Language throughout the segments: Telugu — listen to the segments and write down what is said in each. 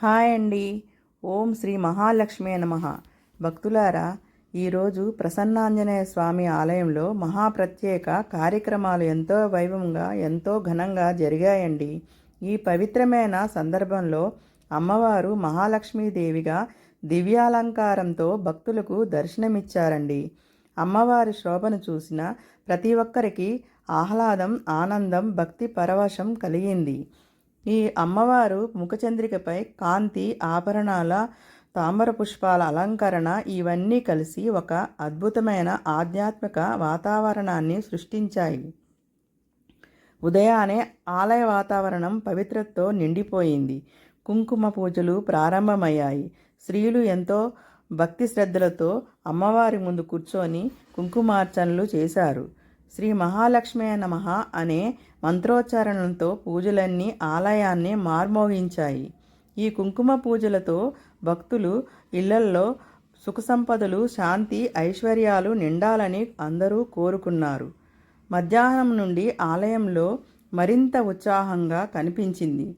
హాయ్ అండి. ఓం శ్రీ మహాలక్ష్మి నమ. భక్తులారా ఈరోజు ప్రసన్నాంజనేయ స్వామి ఆలయంలో మహాప్రత్యేక కార్యక్రమాలు ఎంతో వైభవంగా ఎంతో ఘనంగా జరిగాయండి. ఈ పవిత్రమైన సందర్భంలో అమ్మవారు మహాలక్ష్మీదేవిగా దివ్యాలంకారంతో భక్తులకు దర్శనమిచ్చారండి. అమ్మవారి శోభను చూసిన ప్రతి ఒక్కరికి ఆహ్లాదం ఆనందం భక్తి పరవశం కలిగింది. ఈ అమ్మవారు ముఖచంద్రికపై కాంతి ఆభరణాల తామర పుష్పాల అలంకరణ ఇవన్నీ కలిసి ఒక అద్భుతమైన ఆధ్యాత్మిక వాతావరణాన్ని సృష్టించాయి. ఉదయాన్నే ఆలయ వాతావరణం పవిత్రతతో నిండిపోయింది. కుంకుమ పూజలు ప్రారంభమయ్యాయి. స్త్రీలు ఎంతో భక్తి శ్రద్ధలతో అమ్మవారి ముందు కూర్చొని కుంకుమార్చనలు చేశారు. శ్రీ మహాలక్ష్మి నమః అనే మంత్రోచ్చారణలతో పూజలన్నీ ఆలయాన్ని మార్మోగించాయి ఈ కుంకుమ పూజలతో భక్తులు ఇళ్ళల్లో సుఖ సంపదలు శాంతి ఐశ్వర్యాలు నిండాలని అందరూ కోరుకున్నారు. మధ్యాహ్నం నుండి ఆలయంలో మరింత ఉత్సాహంగా కనిపించింది.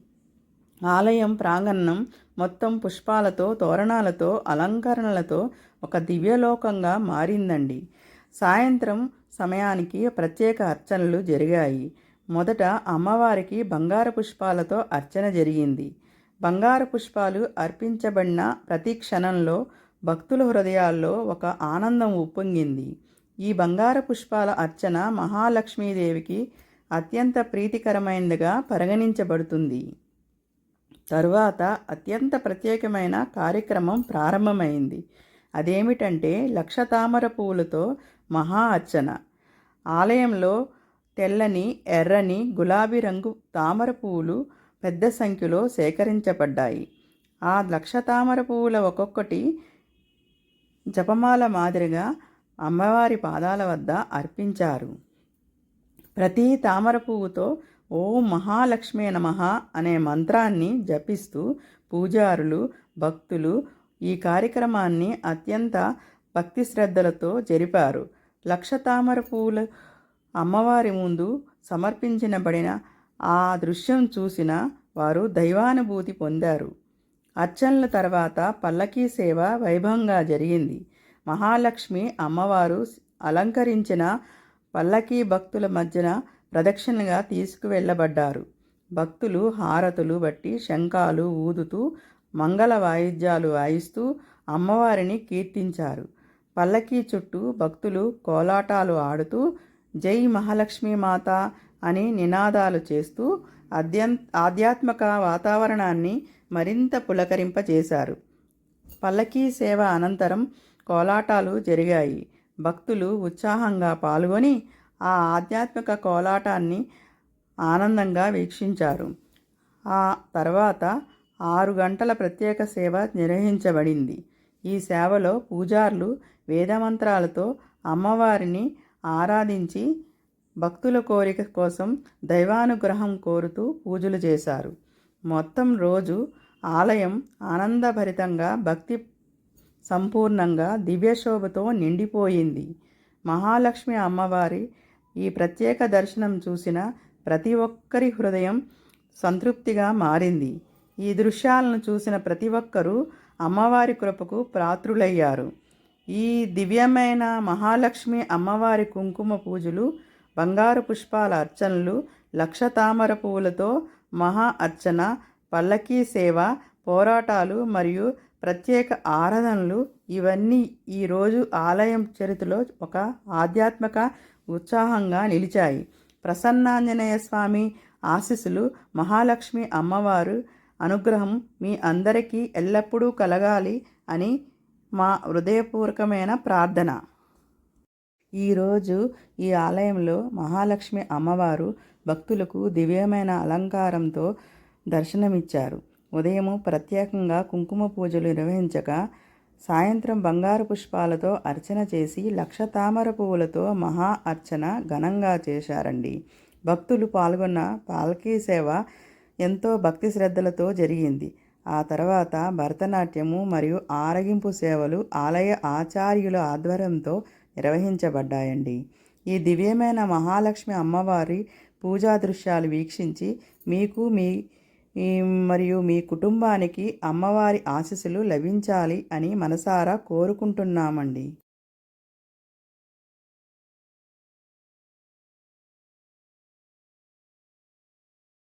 ఆలయం ప్రాంగణం మొత్తం పుష్పాలతో తోరణాలతో అలంకరణలతో ఒక దివ్యలోకంగా మారిందండి. సాయంత్రం సమయానికి ప్రత్యేక అర్చనలు జరిగాయి. మొదట అమ్మవారికి బంగారు పుష్పాలతో అర్చన జరిగింది. బంగారు పుష్పాలు అర్పించబడిన ప్రతి క్షణంలో భక్తుల హృదయాల్లో ఒక ఆనందం ఉప్పొంగింది. ఈ బంగారు పుష్పాల అర్చన మహాలక్ష్మీదేవికి అత్యంత ప్రీతికరమైనదిగా పరిగణించబడుతుంది. తరువాత అత్యంత ప్రత్యేకమైన కార్యక్రమం ప్రారంభమైంది. అదేమిటంటే లక్ష తామర పువ్వులతో మహా అర్చన. ఆలయంలో తెల్లని ఎర్రని గులాబీ రంగు తామర పువ్వులు పెద్ద సంఖ్యలో సేకరించబడ్డాయి. ఆ లక్ష తామర పువ్వుల ఒక్కొక్కటి జపమాల మాదిరిగా అమ్మవారి పాదాల వద్ద అర్పించారు. ప్రతి తామర పువ్వుతో ఓం మహాలక్ష్మి నమః అనే మంత్రాన్ని జపిస్తూ పూజారులు భక్తులు ఈ కార్యక్రమాన్ని అత్యంత భక్తి శ్రద్ధలతో జరిపారు. లక్ష తామర పువ్వులు అమ్మవారి ముందు సమర్పించబడిన ఆ దృశ్యం చూసిన వారు దైవానుభూతి పొందారు. అర్చనల తర్వాత పల్లకీ సేవ వైభవంగా జరిగింది. మహాలక్ష్మి అమ్మవారు అలంకరించిన పల్లకీ భక్తుల మధ్యన ప్రదక్షిణగా తీసుకువెళ్ళబడ్డారు. భక్తులు హారతులు బట్టి శంఖాలు ఊదుతూ మంగళ వాయిద్యాలు వాయిస్తూ అమ్మవారిని కీర్తించారు. పల్లకీ చుట్టూ భక్తులు కోలాటాలు ఆడుతూ జై మహాలక్ష్మీ మాత అని నినాదాలు చేస్తూ అద్యం ఆధ్యాత్మిక వాతావరణాన్ని మరింత పులకరింపజేశారు పల్లకీ సేవ అనంతరం కోలాటాలు జరిగాయి. భక్తులు ఉత్సాహంగా పాల్గొని ఆ ఆధ్యాత్మిక కోలాటాన్ని ఆనందంగా వీక్షించారు. ఆ తర్వాత ఆరు గంటల ప్రత్యేక సేవ నిర్వహించబడింది. ఈ సేవలో పూజార్లు వేదమంత్రాలతో అమ్మవారిని ఆరాధించి భక్తుల కోరిక కోసం దైవానుగ్రహం కోరుతూ పూజలు చేశారు. మొత్తం రోజు ఆలయం ఆనందభరితంగా భక్తి సంపూర్ణంగా దివ్యశోభతో నిండిపోయింది. మహాలక్ష్మి అమ్మవారి ఈ ప్రత్యేక దర్శనం చూసిన ప్రతి ఒక్కరి హృదయం సంతృప్తిగా మారింది. ఈ దృశ్యాలను చూసిన ప్రతి ఒక్కరూ అమ్మవారి కృపకు పాత్రులయ్యారు ఈ దివ్యమైన మహాలక్ష్మి అమ్మవారి కుంకుమ పూజలు బంగారు పుష్పాల అర్చనలు లక్ష తామర పువ్వులతో మహా అర్చన పల్లకీ సేవ పోరాటాలు మరియు ప్రత్యేక ఆరాధనలు ఇవన్నీ ఈరోజు ఆలయం చరిత్రలో ఒక ఆధ్యాత్మిక ఉత్సాహంగా నిలిచాయి. ప్రసన్నాంజనేయ స్వామి ఆశీస్సులు మహాలక్ష్మి అమ్మవారు అనుగ్రహం మీ అందరికీ ఎల్లప్పుడూ కలగాలి అని మా హృదయపూర్వకమైన ప్రార్థన. ఈరోజు ఈ ఆలయంలో మహాలక్ష్మి అమ్మవారు భక్తులకు దివ్యమైన అలంకారంతో దర్శనమిచ్చారు. ఉదయము ప్రత్యేకంగా కుంకుమ పూజలు నిర్వహించగా సాయంత్రం బంగారు పుష్పాలతో అర్చన చేసి లక్ష తామర పువ్వులతో మహా అర్చన ఘనంగా చేశారండి. భక్తులు పాల్గొన్న పాలకీ సేవ ఎంతో భక్తి శ్రద్ధలతో జరిగింది. ఆ తర్వాత భరతనాట్యము మరియు ఆరగింపు సేవలు ఆలయ ఆచార్యుల ఆధ్వర్యంతో నిర్వహించబడ్డాయండి. ఈ దివ్యమైన మహాలక్ష్మి అమ్మవారి పూజా దృశ్యాలు వీక్షించి మీకు మీ మరియు మీ కుటుంబానికి అమ్మవారి ఆశీస్సులు లభించాలి అని మనసారా కోరుకుంటున్నామండి.